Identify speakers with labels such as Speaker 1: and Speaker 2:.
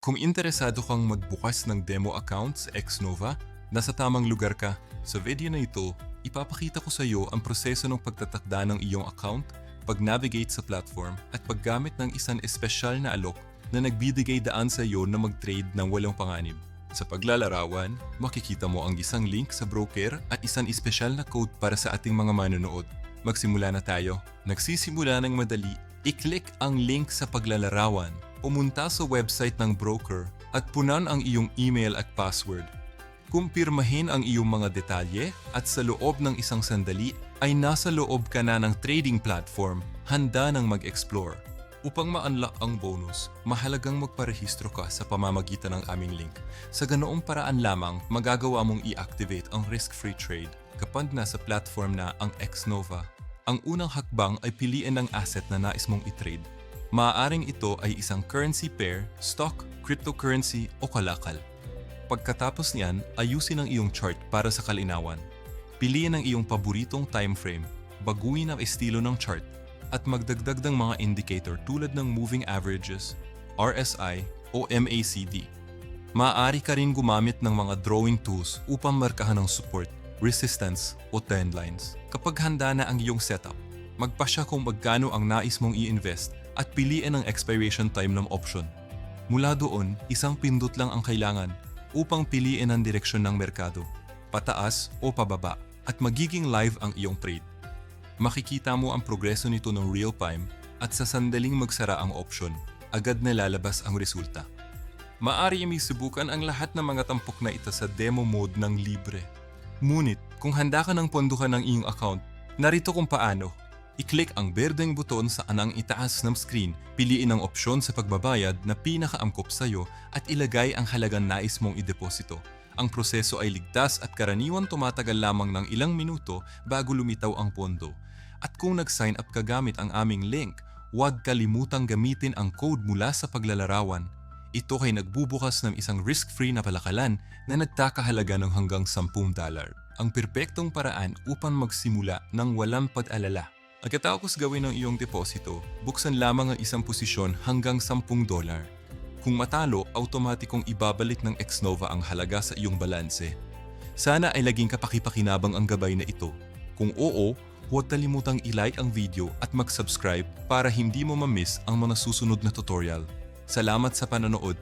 Speaker 1: Kung interesado kang magbukas ng demo account sa Xnova, nasa tamang lugar ka. Sa video na ito, ipapakita ko sa iyo ang proseso ng pagtatakda ng iyong account, pag-navigate sa platform, at paggamit ng isang espesyal na alok na nagbibigay daan sa iyo na mag-trade ng walang panganib. Sa paglalarawan, makikita mo ang isang link sa broker at isang espesyal na code para sa ating mga manonood. Magsimula na tayo. Nagsisimula ng madali, i-click ang link sa paglalarawan, pumunta sa website ng broker at punan ang iyong email at password. Kumpirmahin ang iyong mga detalye at sa loob ng isang sandali ay nasa loob ka na ng trading platform, handa ng mag-explore. Upang ma-unlock ang bonus, mahalagang magparehistro ka sa pamamagitan ng aming link. Sa ganoong paraan lamang, magagawa mong i-activate ang risk-free trade kapag nasa platform na ang Xnova. Ang unang hakbang ay piliin ang asset na nais mong i-trade. Maaaring ito ay isang currency pair, stock, cryptocurrency o kalakal. Pagkatapos niyan, ayusin ang iyong chart para sa kalinawan. Piliin ang iyong paboritong time frame, baguhin ang estilo ng chart, at magdagdag ng mga indicator tulad ng moving averages, RSI o MACD. Maaari ka rin gumamit ng mga drawing tools upang markahan ang support, resistance o trend lines. Kapag handa na ang iyong setup, magpasya kung magkano ang nais mong i-invest at piliin ang expiration time ng option. Mula doon, isang pindot lang ang kailangan upang piliin ang direksyon ng merkado, pataas o pababa, at magiging live ang iyong trade. Makikita mo ang progreso nito ng real time at sa sandaling magsara ang option, agad na lalabas ang resulta. Maari may subukan ang lahat ng mga tampok na ito sa demo mode ng libre. Ngunit, kung handa ka ng pondukan ng iyong account, narito kung paano. I-click ang berdeng buton sa anang itaas ng screen, piliin ang opsyon sa pagbabayad na pinakaangkop sa iyo at ilagay ang halagang nais mong ideposito. Ang proseso ay ligtas at karaniwan tumatagal lamang ng ilang minuto bago lumitaw ang pondo. At kung nag-sign up ka gamit ang aming link, huwag kalimutang gamitin ang code mula sa paglalarawan. Ito ay nagbubukas ng isang risk-free na palakalan na nagtakahalaga ng hanggang 10 dolar. Ang perpektong paraan upang magsimula ng walang pag-alala. Pagkatapos gawin ang iyong deposito, buksan lamang ang isang posisyon hanggang 10 dolar. Kung matalo, automatikong ibabalik ng Xnova ang halaga sa iyong balanse. Sana ay laging kapakipakinabang ang gabay na ito. Kung oo, huwag kalimutang i-like ang video at mag-subscribe para hindi mo ma-miss ang mga susunod na tutorial. Salamat sa panonood.